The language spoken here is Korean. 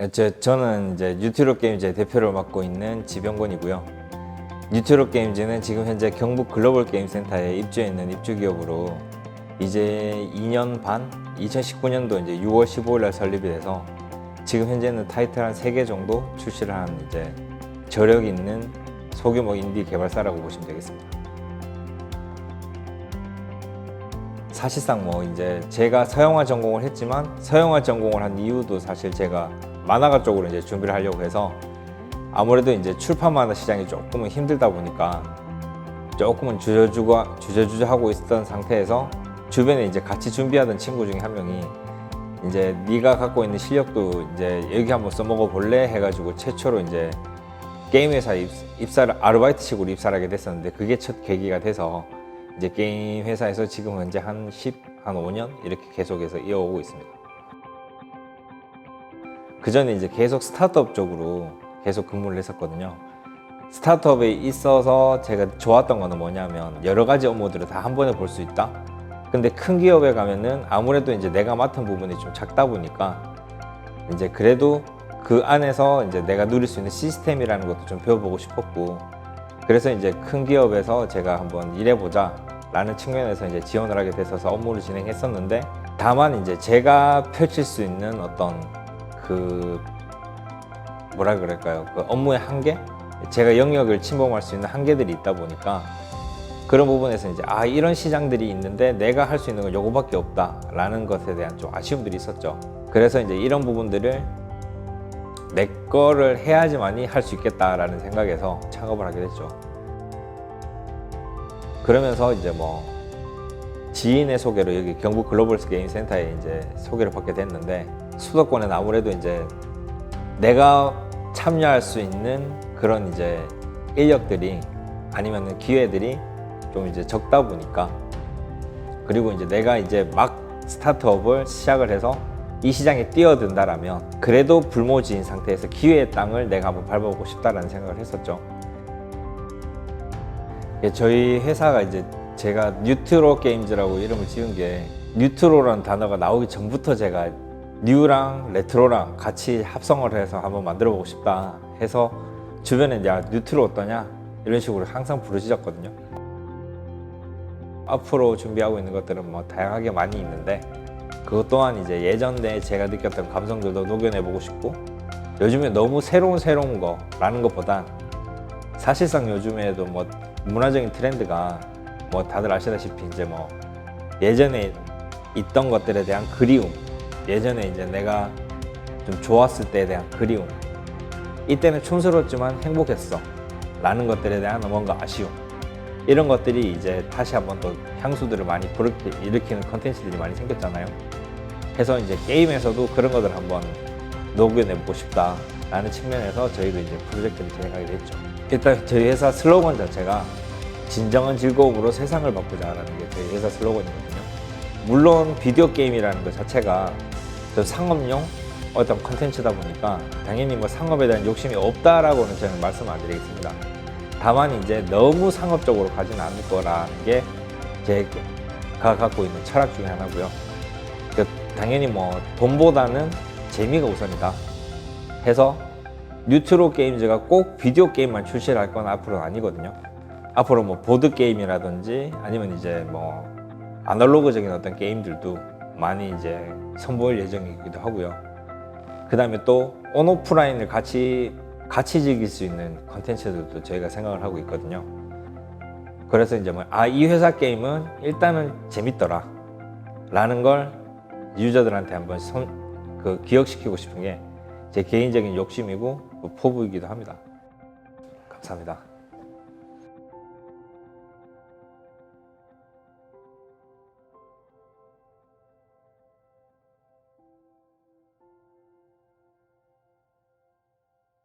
예, 제, 저는 이제 뉴트로 게임즈 대표를 맡고 있는 지병권이고요. 뉴트로 게임즈는 지금 현재 경북 글로벌 게임 센터에 입주해 있는 입주 기업으로 이제 2년 반, 2019년도 이제 6월 15일 날 설립이 돼서 지금 현재는 타이틀 한 3개 정도 출시를 한 이제 저력 있는 소규모 인디 개발사라고 보시면 되겠습니다. 사실상 뭐 이제 제가 서영화 전공을 했지만 서영화 전공을 한 이유도 사실 제가 만화가 쪽으로 이제 준비를 하려고 해서 아무래도 이제 출판 만화 시장이 조금은 힘들다 보니까 조금은 주저주가 주저주저 하고 있었던 상태에서 주변에 이제 같이 준비하던 친구 중에 한 명이 이제 네가 갖고 있는 실력도 이제 여기 한번 써먹어 볼래 해가지고 최초로 이제 게임 회사 입, 입사를 아르바이트식으로 입사를 하게 됐었는데 그게 첫 계기가 돼서 이제 게임 회사에서 지금 현재 한 10, 한 5년 이렇게 계속해서 이어오고 있습니다. 그 전에 이제 계속 스타트업 쪽으로 계속 근무를 했었거든요. 스타트업에 있어서 제가 좋았던 거는 뭐냐면 여러 가지 업무들을 다 한 번에 볼 수 있다. 근데 큰 기업에 가면은 아무래도 이제 내가 맡은 부분이 좀 작다 보니까 이제 그래도 그 안에서 이제 내가 누릴 수 있는 시스템이라는 것도 좀 배워보고 싶었고 그래서 이제 큰 기업에서 제가 한번 일해보자 라는 측면에서 이제 지원을 하게 됐어서 업무를 진행했었는데 다만 이제 제가 펼칠 수 있는 어떤 그 뭐라 그럴까요? 그 업무의 한계? 제가 영역을 침범할 수 있는 한계들이 있다 보니까 그런 부분에서 이제 아 이런 시장들이 있는데 내가 할 수 있는 건 요거밖에 없다라는 것에 대한 좀 아쉬움들이 있었죠. 그래서 이제 이런 부분들을 내 거를 해야지만이 할 수 있겠다라는 생각에서 창업을 하게 됐죠. 그러면서 이제 뭐 지인의 소개로 여기 경북 글로벌 게임 센터에 이제 소개를 받게 됐는데 수도권에는 아무래도 이제 내가 참여할 수 있는 그런 이제 인력들이 아니면은 기회들이 좀 이제 적다 보니까 그리고 이제 내가 이제 막 스타트업을 시작을 해서 이 시장에 뛰어든다라면 그래도 불모지인 상태에서 기회의 땅을 내가 한번 밟아보고 싶다라는 생각을 했었죠. 예, 저희 회사가 이제 제가 뉴트로 게임즈라고 이름을 지은 게 뉴트로라는 단어가 나오기 전부터 제가 뉴랑 레트로랑 같이 합성을 해서 한번 만들어 보고 싶다 해서 주변에 야 뉴트로 어떠냐 이런 식으로 항상 부르짖었거든요. 앞으로 준비하고 있는 것들은 뭐 다양하게 많이 있는데 그것 또한 이제 예전에 제가 느꼈던 감성들도 녹여내 보고 싶고 요즘에 너무 새로운 새로운 거라는 것보단 사실상 요즘에도 뭐 문화적인 트렌드가 뭐 다들 아시다시피 이제 뭐 예전에 있던 것들에 대한 그리움 예전에 이제 내가 좀 좋았을 때에 대한 그리움 이때는 촌스러웠지만 행복했어 라는 것들에 대한 뭔가 아쉬움 이런 것들이 이제 다시 한번 또 향수들을 많이 일으키는 컨텐츠들이 많이 생겼잖아요 해서 이제 게임에서도 그런 것들 한번 녹여내보고 싶다라는 측면에서 저희도 이제 프로젝트를 진행하게 됐죠. 일단 저희 회사 슬로건 자체가 진정한 즐거움으로 세상을 바꾸자라는 게 저희 회사 슬로건이거든요. 물론 비디오 게임이라는 것 자체가 저 상업용 어떤 컨텐츠다 보니까 당연히 뭐 상업에 대한 욕심이 없다라고는 저는 말씀 안 드리겠습니다. 다만 이제 너무 상업적으로 가지는 않을 거라는 게 제가 갖고 있는 철학 중에 하나고요. 그 당연히 뭐 돈보다는 재미가 우선이다 해서 뉴트로 게임즈가 꼭 비디오 게임만 출시를 할 건 앞으로는 아니거든요. 앞으로 뭐 보드 게임이라든지 아니면 이제 뭐 아날로그적인 어떤 게임들도 많이 이제 선보일 예정이기도 하고요. 그 다음에 또 온오프라인을 같이 같이 즐길 수 있는 컨텐츠들도 저희가 생각을 하고 있거든요. 그래서 이제 뭐 아 이 회사 게임은 일단은 재밌더라 라는 걸 유저들한테 한번 손, 그 기억시키고 싶은 게 제 개인적인 욕심이고 뭐 포부이기도 합니다. 감사합니다.